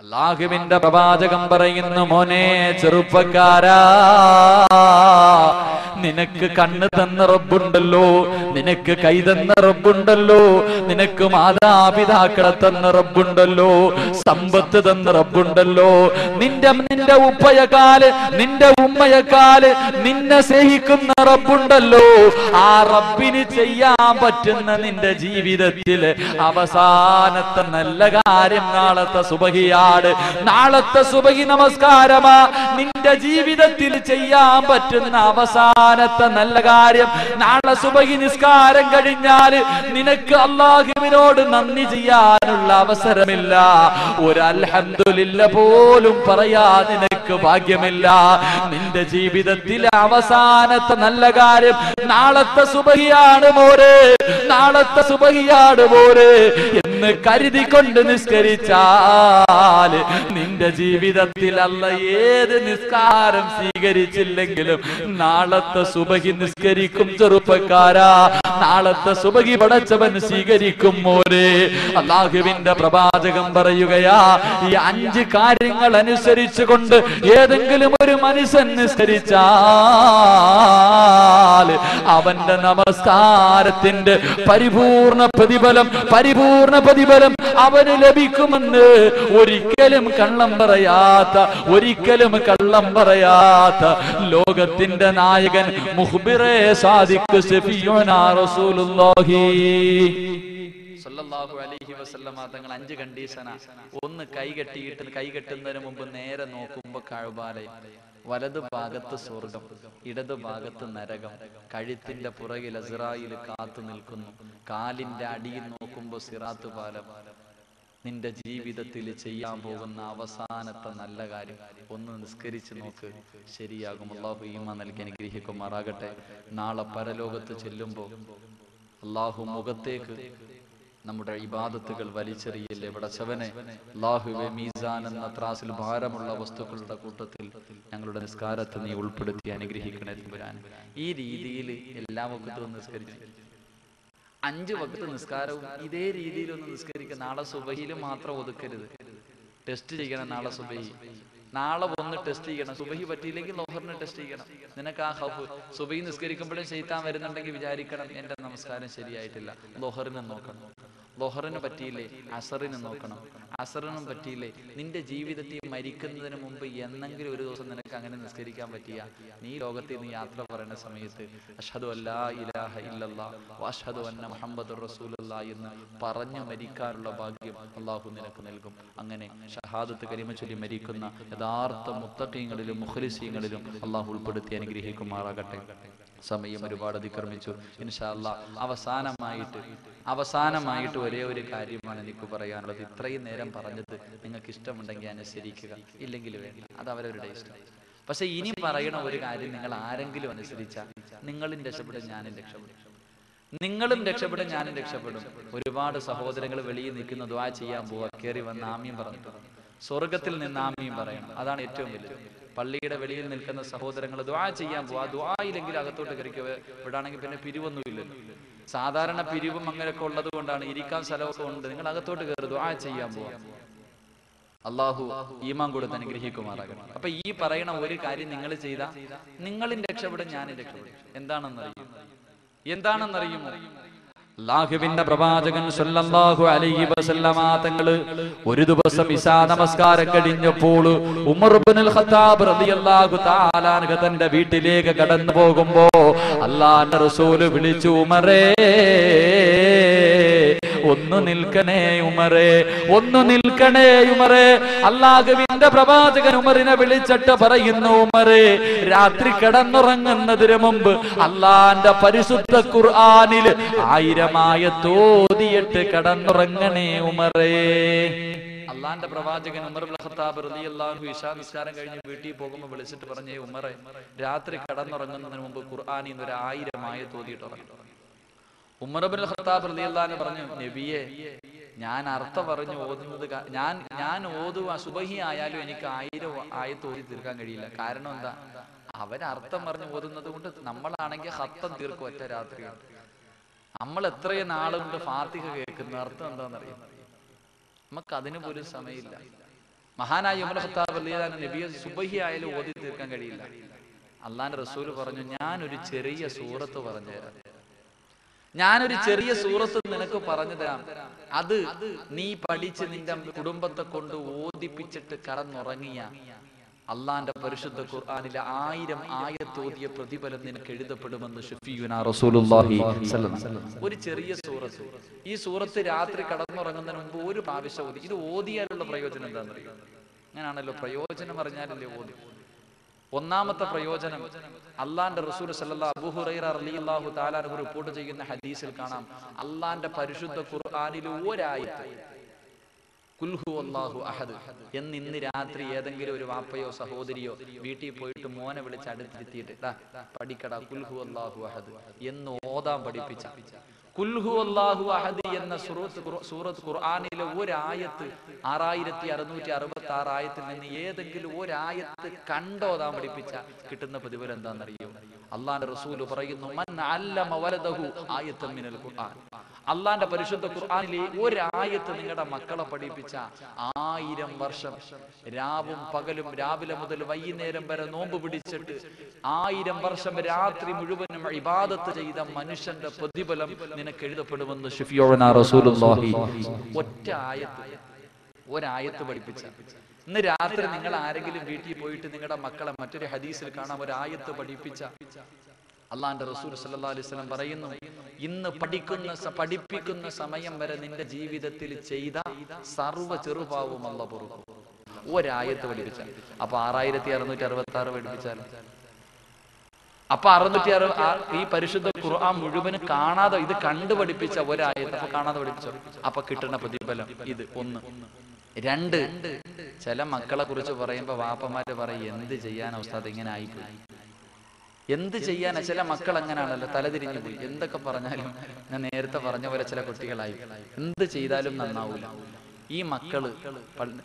അള്ളാഹുവിന്റെ പ്രവാചകം പറയുന്നു മോനെ ചെറുപ്പക്കാരാ നിനക്ക് കണ്ണ് തന്ന റബ്ബുണ്ടല്ലോ നിനക്ക് കൈ തന്ന റബ്ബുണ്ടല്ലോ നിനക്ക് മാതാപിതാക്കളെ തന്ന റബ്ബുണ്ടല്ലോ സമ്പത്ത് തന്ന റബ്ബുണ്ടല്ലോ. നിന്റെ നിന്റെ ഉപ്പയക്കാൽ നിന്റെ ഉമ്മയക്കാൽ നിന്നെ സ്നേഹിക്കുന്ന റബ്ബുണ്ടല്ലോ. ആ റബ്ബിന് ചെയ്യാൻ പറ്റുന്ന നിന്റെ ജീവിതത്തിൽ അവസാനത്തെ നല്ല കാര്യം നാളത്തെ സുബഹിയാട് നാളത്തെ സുബഹി നമസ്കാരമാ. നിന്റെ ജീവിതത്തിൽ ചെയ്യാൻ പറ്റുന്ന അവസാനത്തെ നല്ല കാര്യം നാളെ സുബഹി നിസ്കാരം കഴിഞ്ഞാൽ നിനക്ക് അള്ളാഹുവിനോട് നന്ദി ചെയ്യാനുള്ള അവസരമില്ല. ഒരു അൽഹന്ദുലില്ല പോലും പറയാ നിനക്ക് ഭാഗ്യമില്ല. നിന്റെ ജീവിതത്തിലെ അവസാനത്തെ നല്ല കാര്യം നാളത്തെ സുബഹിയാണ് മോരെ. നാളത്തെ സുബഹിയാണ് മോരെ. എന്ന് കരുതിക്കൊണ്ട് നിസ്കരിച്ചാൽ നിന്റെ ജീവിതത്തിൽ അല്ല ഏത് നിസ്കാരം സ്വീകരിച്ചില്ലെങ്കിലും നാളത്തെ സുബഹി നിസ്കരിക്കും ചെറുപ്പക്കാരാ. നാളത്തെ സുബകി പടച്ചവൻ സ്വീകരിക്കും മോരെ അള്ളാഹുവിന്റെ പ്രവാചകം പറയുകയാ ഈ അഞ്ച് കാര്യങ്ങൾ അനുസരിച്ചു കൊണ്ട് ഏതെങ്കിലും ഒരു മനുഷ്യൻ നിസ്കരിച്ചാൽ അവന്റെ നമസ്കാരത്തിന്റെ പരിപൂർണ പ്രതിഫലം പരിപൂർണ പ്രതിഫലം അവന് ലഭിക്കുമെന്ന് ഒരിക്കലും കള്ളം പറയാത്ത ഒരിക്കലും കള്ളം പറയാത്ത ലോകത്തിന്റെ നായകൻ മുഹ്ബിറെ സാദിഖ് സഫിയോനാ സല്ലല്ലാഹു അലൈഹി വസല്ലമ തങ്ങൾ അഞ്ച് കണ്ടീഷനാ ഒന്ന് കൈ കെട്ടിയിട്ട് കൈ കെട്ടുന്നതിന് മുമ്പ് നേരെ നോക്കുമ്പോ കഴുപാലയം വലതു ഭാഗത്ത് സ്വർഗം ഇടതു ഭാഗത്ത് നരകം കഴുത്തിന്റെ പുറകിൽ അസിറായിൽ കാത്തു നിൽക്കുന്നു കാലിന്റെ അടിയിൽ നോക്കുമ്പോ സിറാത്ത് പാലം നിന്റെ ജീവിതത്തിൽ ചെയ്യാൻ പോകുന്ന അവസാനത്തെ നല്ല കാര്യം ഒന്ന് നിസ്കരിച്ച് നോക്ക്. ശരിയാകും. അള്ളാഹു ഈമ നൽകി അനുഗ്രഹിക്കുമാറാകട്ടെ. നാളെ പരലോകത്ത് ചെല്ലുമ്പോൾ അള്ളാഹു മുഖത്തേക്ക് നമ്മുടെ ഇബാദത്തുകൾ ഇവിടെ ശവനെ അള്ളാഹുവെ മീസാൻ എന്ന ത്രാസിൽ ഭാരമുള്ള വസ്തുക്കളുടെ കൂട്ടത്തിൽ ഞങ്ങളുടെ നിസ്കാരത്തെ നീ ഉൾപ്പെടുത്തി അനുഗ്രഹിക്കണേ തമ്പുരാൻ. ഈ രീതിയിൽ എല്ലാ വകുത്തും നിസ്കരിച്ചു അഞ്ച് വക്കത്ത് നിസ്കാരവും ഇതേ രീതിയിൽ ഒന്ന് നിസ്കരിക്കുക. നാളെ സുബഹിയിൽ മാത്രം ഒതുക്കരുത്. ടെസ്റ്റ് ചെയ്യണം നാളെ സുബഹി. നാളെ വന്ന് ടെസ്റ്റ് ചെയ്യണം. സുബഹി പറ്റിയില്ലെങ്കിൽ ലോഹറിന് ടെസ്റ്റ് ചെയ്യണം. നിനക്ക് ആ ഹഫ് സുബഹി നിസ്കരിക്കുമ്പോഴും ചെയ്ത്താൻ വരുന്നുണ്ടെങ്കിൽ വിചാരിക്കണം എന്റെ നമസ്കാരം ശരിയായിട്ടില്ല. ലോഹറിനെ നോക്കണം. ലോഹറിന് പറ്റിയില്ലേ? അസറിന് നോക്കണം. അസറിനും പറ്റിയില്ലേ? നിന്റെ ജീവിതത്തിൽ മരിക്കുന്നതിന് മുമ്പ് എന്നെങ്കിലും ഒരു ദിവസം നിനക്ക് അങ്ങനെ നിസ്കരിക്കാൻ പറ്റിയ? നീ ലോകത്തിൽ നിന്ന് യാത്ര പറയുന്ന സമയത്ത് അഷദു അല്ലാ ഇലാഹ ഇല്ലല്ലാ വഅഷ്ഹദു അന്ന മുഹമ്മദ് റസൂലല്ലാ എന്ന് പറഞ്ഞു മരിക്കാനുള്ള ഭാഗ്യം അള്ളാഹു നിനക്ക് നൽകും. അങ്ങനെ ഷഹാദത്ത് കരിമ ചൊല്ലി മരിക്കുന്ന യഥാർത്ഥ മുത്തക്കീങ്ങളിലും മുഖലിസീങ്ങളിലും അള്ളാഹു ഉൾപ്പെടുത്തി അനുഗ്രഹിക്കുമാറാകട്ടെ. സമയം ഒരുപാട് അതിക്രമിച്ചു. ഇൻഷാല്ല അവസാനമായിട്ട് അവസാനമായിട്ട് ഒരേ ഒരു കാര്യമാണ് എനിക്ക് പറയാനുള്ളത്. ഇത്രയും നേരം പറഞ്ഞത് നിങ്ങൾക്ക് ഇഷ്ടമുണ്ടെങ്കിൽ അനുസരിക്കുക. ഇല്ലെങ്കിൽ വേണ്ട. അത് അവരവരുടെ ഇഷ്ടം. പക്ഷെ ഇനി പറയണ ഒരു കാര്യം നിങ്ങൾ ആരെങ്കിലും അനുസരിച്ചാൽ നിങ്ങളും രക്ഷപ്പെടും ഞാനും രക്ഷപ്പെടും. നിങ്ങളും രക്ഷപ്പെടും ഞാനും രക്ഷപ്പെടും. ഒരുപാട് സഹോദരങ്ങൾ വെളിയിൽ നിൽക്കുന്ന ദ്വാ ചെയ്യാൻ പോവാ. കയറി വന്ന് ആമ്യം പറഞ്ഞിട്ടുണ്ട്. സ്വർഗത്തിൽ നിന്ന് ആമ്യം പറയണം. അതാണ് ഏറ്റവും വലുത്. പള്ളിയുടെ വെളിയിൽ നിൽക്കുന്ന സഹോദരങ്ങൾ ദ്വാ ചെയ്യാൻ പോവാ. ദ്വാ ഇല്ലെങ്കിൽ അകത്തോട്ട് കയറിക്കുക ഇവിടാണെങ്കിൽ പിന്നെ പിരിവൊന്നുമില്ലല്ലോ. സാധാരണ പിരിവും അങ്ങനെയൊക്കെ ഉള്ളത് കൊണ്ടാണ്. ഇരിക്കാൻ സ്ഥലമൊക്കെ ഉണ്ട്. നിങ്ങൾ അകത്തോട്ട് കയറി ദ്വാ ചെയ്യാൻ പോവാ. അള്ളാഹു ഈമാൻ കൊടുത്ത് അനുഗ്രഹിക്കുമാറാകണം അപ്പൊ ഈ പറയണ ഒരു കാര്യം നിങ്ങൾ ചെയ്ത. നിങ്ങളും രക്ഷപ്പെടും ഞാനും രക്ഷപ്പെടും എന്താണെന്നറിയും? എന്താണെന്നറിയുമോ? അള്ളാഹുവിന്റെ പ്രവാചകൻ സല്ലല്ലാഹു അലൈഹി വസല്ലമ തങ്ങൾ ഒരു ദിവസം ഇശാ നമസ്കാരം കഴിഞ്ഞപ്പോൾ ഉമർ ഇബ്നുൽ ഖത്താബ് റളിയല്ലാഹു തആല അൻഹു തന്റെ വീട്ടിലേക്ക് കടന്നു പോകുമ്പോൾ അള്ളാഹുവിന്റെ റസൂൽ വിളിച്ചു ഉമറേ ഒന്ന് നിൽക്കണേ ഉമറേ ഒന്നു നിൽക്കണേ ഉമറേ. അള്ളാഹുവിന്റെ പ്രവാചകൻ ഉമറിനെ വിളിച്ചിട്ട് പറയുന്നു ഉമറേ രാത്രി കിടന്നുറങ്ങുന്നതിന് മുമ്പ് അള്ളാന്റെ പരിശുദ്ധ ഖുർആനിൽ ആയിരമായ തോതിയിട്ട് കിടന്നുറങ്ങണേ ഉമറേ. അള്ളാന്റെ പ്രവാചകൻ ഉമർ ഖത്താബ് റളിയല്ലാഹു ഇശാ നിസ്കാരം കഴിഞ്ഞ് വീട്ടിൽ പോകുമ്പോൾ വിളിച്ചിട്ട് പറഞ്ഞേ ഉമറെ രാത്രി കടന്നുറങ്ങുന്നതിന് മുമ്പ് ഖുർആനിൽ നിന്ന് ഒരു ആയിരമായ തോതിയിട്ട് ഉറങ്ങി ഉമർബിൻ ഖത്താബ് റളിയല്ലാഹു പറഞ്ഞു നബിയെ ഞാൻ അർത്ഥം പറഞ്ഞു ഓതുന്നത് ഞാൻ ഞാൻ ഓതുക സുബഹി ആയാലും എനിക്ക് ആയിരം ആയത്ത് ഓതി തീർക്കാൻ കഴിയില്ല. കാരണം എന്താ? അവൻ അർത്ഥം പറഞ്ഞു ഓതുന്നത് കൊണ്ട് നമ്മളാണെങ്കിൽ ഹത്തം തീർക്കും ഒറ്റ രാത്രി നമ്മൾ എത്രയും നാളുകൊണ്ട് ഫാത്തിഹ കേൾക്കുന്ന അർത്ഥം എന്താണെന്നറിയാം? നമുക്ക് അതിന് പോലും സമയമില്ല. മഹാനായ ഉമർ ഖത്താബ് അൻഹു നബിയെ സുബഹി ആയാലും ഓതി തീർക്കാൻ കഴിയില്ല. അള്ളാന്റെ റസൂൽ പറഞ്ഞു ഞാൻ ഒരു ചെറിയ സൂറത്ത് പറഞ്ഞുതരാം. ഞാനൊരു ചെറിയ സൂറത്ത് നിനക്ക് പറഞ്ഞു തരാം. അത് നീ പഠിച്ച് നിന്റെ കുടുംബത്തെ കൊണ്ട് ഓദിപ്പിച്ചിട്ട് കടന്നുറങ്ങിയ അള്ളാന്റെ പരിശുദ്ധ ഖുർആാനിലെ ആയിരം ആയത്തോതിയ പ്രതിഫലം നിനക്ക് എഴുതപ്പെടുമെന്ന് ഒരു ചെറിയ സൂറത്ത്. ഈ സൂറത്ത് രാത്രി കടന്നുറങ്ങുന്നതിന് മുമ്പ് ഒരു പ്രാവശ്യം ഓതി. ഇത് ഓതിയാലുള്ള പ്രയോജനം എന്താണെന്നറിയോ? അങ്ങനെയാണല്ലോ പ്രയോജനം അറിഞ്ഞാലല്ലേ ഓതി. ഒന്നാമത്തെ പ്രയോജനം അള്ളാന്റെ റസൂൽ തആല റിപ്പോർട്ട് ചെയ്യുന്ന ഹദീസിൽ കാണാം. അള്ളാന്റെ പരിശുദ്ധ അഹദ് എന്ന് ഇന്ന് രാത്രി ഏതെങ്കിലും ഒരു വാപ്പയോ സഹോദരിയോ വീട്ടിൽ പോയിട്ട് മോനെ വിളിച്ച് അടുത്തിരുത്തിയിട്ട് പഠിക്കടാ കുൽഹു അള്ളാഹു അഹദ് എന്ന് ഓതാൻ പഠിപ്പിച്ച കുൽഹു അല്ലാഹു അഹദ് എന്ന സൂറത്ത് സൂറത്ത് ഖുർആനിലെ ഒരായത്ത് ആറായിരത്തി അറുന്നൂറ്റി അറുപത്തി ആറ് ആയത്തിൽ നിന്ന് ഏതെങ്കിലും ഒരായത്ത് കണ്ടോതാൻ പഠിപ്പിച്ച കിട്ടുന്ന പ്രതിഫലം എന്താണെന്നറിയോ? അള്ളാന്റെ റസൂൽ പറയുന്നു മൻ അല്ലമ വലദഹു ആയത്തമ്മിനൽ ഖുർആൻ. അള്ളാന്റെ പരിശുദ്ധ ഖുർആാനിലെ ഒരായത്ത് നിങ്ങളുടെ മക്കളെ പഠിപ്പിച്ച ആയിരം വർഷം. രാവും പകലും രാവിലെ മുതൽ വൈകുന്നേരം വരെ നോമ്പ് പിടിച്ചിട്ട് ആയിരം വർഷം രാത്രി മുഴുവനും ഇബാദത്ത് ചെയ്ത മനുഷ്യന്റെ പ്രതിഫലം നിനക്ക് എഴുതപ്പെടുമെന്ന് ഷഫിയോന റസൂലുള്ളാഹി. ഒറ്റ ആയത്ത് ഒരായത്ത് പഠിപ്പിച്ച. ഇന്ന് രാത്രി നിങ്ങൾ ആരെങ്കിലും വീട്ടിൽ പോയിട്ട് നിങ്ങളുടെ മക്കളെ മറ്റൊരു ഹദീസിൽ കാണാം ഒരായത്ത് പഠിപ്പിച്ച. അള്ളാന്റെ റസൂൽ സല്ലാ അലൈഹി വസല്ലം പറയുന്നു ഇന്ന് പഠിക്കുന്ന പഠിപ്പിക്കുന്ന സമയം വരെ നിന്റെ ജീവിതത്തിൽ ചെയ്ത സർവ ചെറുപാവും അല്ല പൊറുക്കും. ഒരായത്ത് പഠിപ്പിച്ച അപ്പൊ ആറായിരത്തി അറുന്നൂറ്റി അറുപത്തി ആറ് പഠിപ്പിച്ചാൽ. അപ്പൊ അറുന്നൂറ്റി അറു ഈ പരിശുദ്ധ ഖുർആൻ മുഴുവനും കാണാതെ ഇത് കണ്ടു പഠിപ്പിച്ച ഒരായത്ത് അപ്പൊ കാണാതെ പഠിപ്പിച്ച? അപ്പൊ കിട്ടുന്ന പ്രതിഫലം ഇത് ഒന്ന്. രണ്ട് ചില മക്കളെ കുറിച്ച് പറയുമ്പോ വാപ്പമാര് പറയും എന്ത് ചെയ്യാൻ അവസ്ഥ ഇങ്ങനെ ആയിപ്പോയി. എന്ത് ചെയ്യാനാ? ചില മക്കൾ അങ്ങനെയാണല്ലോ തലതിരിഞ്ഞു പോയി. എന്തൊക്കെ പറഞ്ഞാലും ഞാൻ നേരത്തെ പറഞ്ഞ പോലെ ചില കുട്ടികളായി. എന്ത് ചെയ്താലും നന്നാവൂല. ഈ മക്കൾ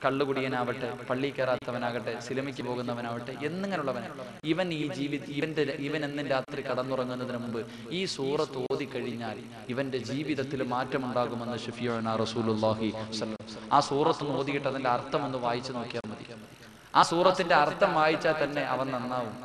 കള്ളുകുടിയനാവട്ടെ പള്ളി കയറാത്തവനാകട്ടെ സിനിമയ്ക്ക് പോകുന്നവനാവട്ടെ എന്നിങ്ങനെയുള്ളവനെ ഇവൻ ഈ ജീവിത ഇവന്റെ ഇവൻ എന്നും രാത്രി കടന്നുറങ്ങുന്നതിന് മുമ്പ് ഈ സൂറത്ത് ഓതി കഴിഞ്ഞാൽ ഇവന്റെ ജീവിതത്തിൽ മാറ്റമുണ്ടാകുമെന്ന് ഷഫിയോന സ്വല്ലല്ലാഹു ആ സൂറത്ത് ഓതിയിട്ട് അതിന്റെ അർത്ഥം ഒന്ന് വായിച്ചു നോക്കിയാൽ മതി. ആ സൂറത്തിന്റെ അർത്ഥം വായിച്ചാൽ തന്നെ അവൻ നന്നാവും.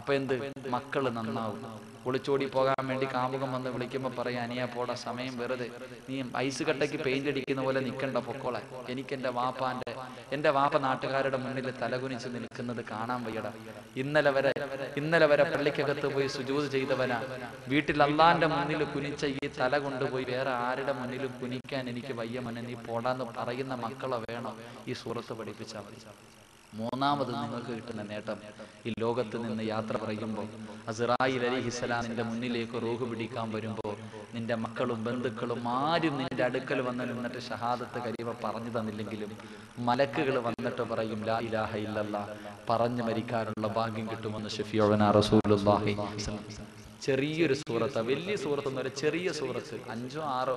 അപ്പൊ എന്ത്? മക്കൾ നന്നാവും. ഒളിച്ചോടി പോകാൻ വേണ്ടി കാമുകം വന്ന് വിളിക്കുമ്പോ പറയാ അനിയാ പോടാ സമയം വെറുതെ. നീ ഐസ് കട്ടയ്ക്ക് പെയിന്റ് അടിക്കുന്ന പോലെ നിക്കണ്ട പൊക്കോളെ. എനിക്ക് എന്റെ വാപ്പാന്റെ എന്റെ വാപ്പ നാട്ടുകാരുടെ മുന്നിൽ തലകുനിച്ച് നിൽക്കുന്നത് കാണാൻ വയ്യട. ഇന്നലെ വരെ ഇന്നലെ വരെ പള്ളിക്കകത്ത് പോയി സുജൂത് ചെയ്തവനാ. വീട്ടിൽ അള്ളാന്റെ മുന്നിൽ കുനിച്ച ഈ തല കൊണ്ടുപോയി വേറെ ആരുടെ മുന്നിൽ കുനിക്കാൻ എനിക്ക് വയ്യ മനെ. നീ പോടാന്ന് പറയുന്ന മക്കളെ വേണം ഈ സുഹൃത്ത് പഠിപ്പിച്ചാൽ മതി. മൂന്നാമത് നിങ്ങൾക്ക് കിട്ടുന്ന നേട്ടം ഈ ലോകത്ത് നിന്ന് യാത്ര പറയുമ്പോൾ അസിറായിൽ അലിഹിസ്സലാം നിന്റെ മുന്നിലേക്ക് റൂഹ് പിടിക്കാൻ വരുമ്പോൾ നിന്റെ മക്കളും ബന്ധുക്കളും ആരും നിന്റെ അടുക്കൽ വന്ന് നിന്നിട്ട് ഷഹാദത്ത് കരിവ പറഞ്ഞു തന്നില്ലെങ്കിലും മലക്കുകൾ വന്നിട്ട് പറയും ലാ ഇലാഹ ഇല്ലല്ല പറഞ്ഞു മരിക്കാനുള്ള ഭാഗ്യം കിട്ടുമെന്ന് റസൂലുള്ളാഹി ചെറിയൊരു സൂറത്ത് വലിയ സൂറത്ത് ചെറിയ സൂറത്ത്. അഞ്ചോ ആറോ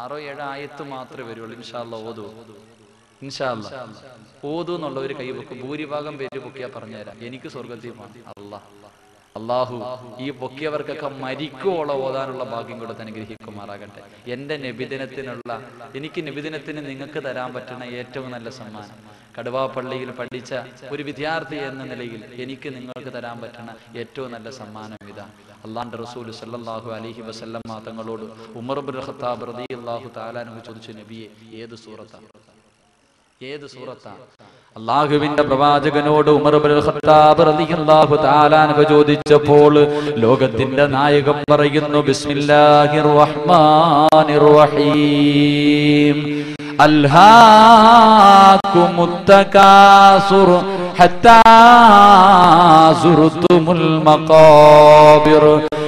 ആറോ ഏഴോ ആയത്ത് മാത്രമേ വരുള്ളൂ. ഇൻഷാല്ല ഓതൂ. ഇൻഷാല്ല ഓതു എന്നുള്ള ഒരു പൊക്കും ഭൂരിഭാഗം പേര് പൊക്കിയാ പറഞ്ഞുതരാം. എനിക്ക് സ്വർഗത്തിൽ അള്ളാഹ് അള്ളാഹു ഈ പൊക്കിയവർക്കൊക്കെ മരിക്കുവോളം ഓതാനുള്ള ഭാഗ്യം കൊടുത്ത് അനുഗ്രഹിക്കുമാറാകട്ടെ. എന്റെ നബിദിനത്തിനുള്ള എനിക്ക് നബിദിനത്തിന് നിങ്ങൾക്ക് തരാൻ പറ്റുന്ന ഏറ്റവും നല്ല സമ്മാനം. കടുവാപ്പള്ളിയിൽ പഠിച്ച ഒരു വിദ്യാർത്ഥി എന്ന നിലയിൽ എനിക്ക് നിങ്ങൾക്ക് തരാൻ പറ്റുന്ന ഏറ്റവും നല്ല സമ്മാനം ഇതാ. അള്ളാന്റെ റസൂൽ സല്ലാഹു അലൈഹി വസല്ലം തങ്ങളോട് ഉമർ ഖത്താബ് റളിയല്ലാഹു താലാനു ചോദിച്ചു നബിയെ ഏത് സൂറത്താണ് ഏത് സൂറത്താണ് അള്ളാഹുവിന്റെ പ്രവാചകനോട് ഉമർ റളിയല്ലാഹു ചോദിച്ചപ്പോൾ ലോകത്തിന്റെ നായകൻ പറയുന്നു ബിസ്മില്ലാഹിർ റഹ്മാനിർ റഹീം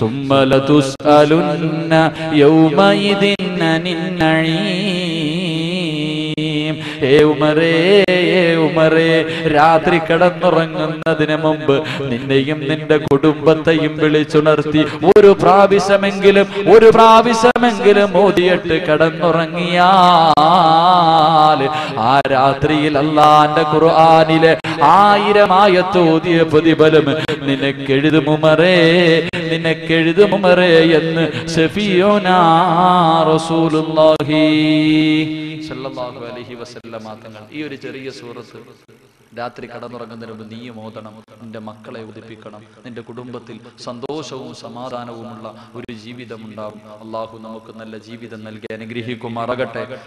ثم لتسألن يومئذ عن النعيم ഏ ഉമറേ ഏ രാത്രി കിടന്നുറങ്ങുന്നതിന് മുമ്പ് നിന്നെയും നിന്റെ കുടുംബത്തെയും വിളിച്ചുണർത്തി ഒരു പ്രാവശ്യമെങ്കിലും ഒരു പ്രാവശ്യമെങ്കിലും ഓതിയിട്ട് കിടന്നുറങ്ങിയാൽ ആ രാത്രിയിൽ അല്ലാന്റെ ഖുർആനിലെ ആയിരമായ തോതിയ പ്രതിഫലം നിനക്കെഴുതുമുമറേ നിനക്കെഴുതുമുമറേ എന്ന് ഷഫിയോനാ റസൂലുള്ളാഹി സല്ലല്ലാഹു അലൈഹി വസല്ലമ മാത്രങ്ങൾ ഈ ഒരു ചെറിയ സൂറത്ത് രാത്രി കടന്നുറങ്ങുന്നതിന് മുമ്പ് നീ ഓതണം. നിന്റെ മക്കളെ ഉദിപ്പിക്കണം. നിന്റെ കുടുംബത്തിൽ സന്തോഷവും സമാധാനവുമുള്ള ഒരു ജീവിതം ഉണ്ടാവും അള്ളാഹു നമുക്ക് നല്ല ജീവിതം നൽകി അനുഗ്രഹിക്കുമാറാകട്ടെ.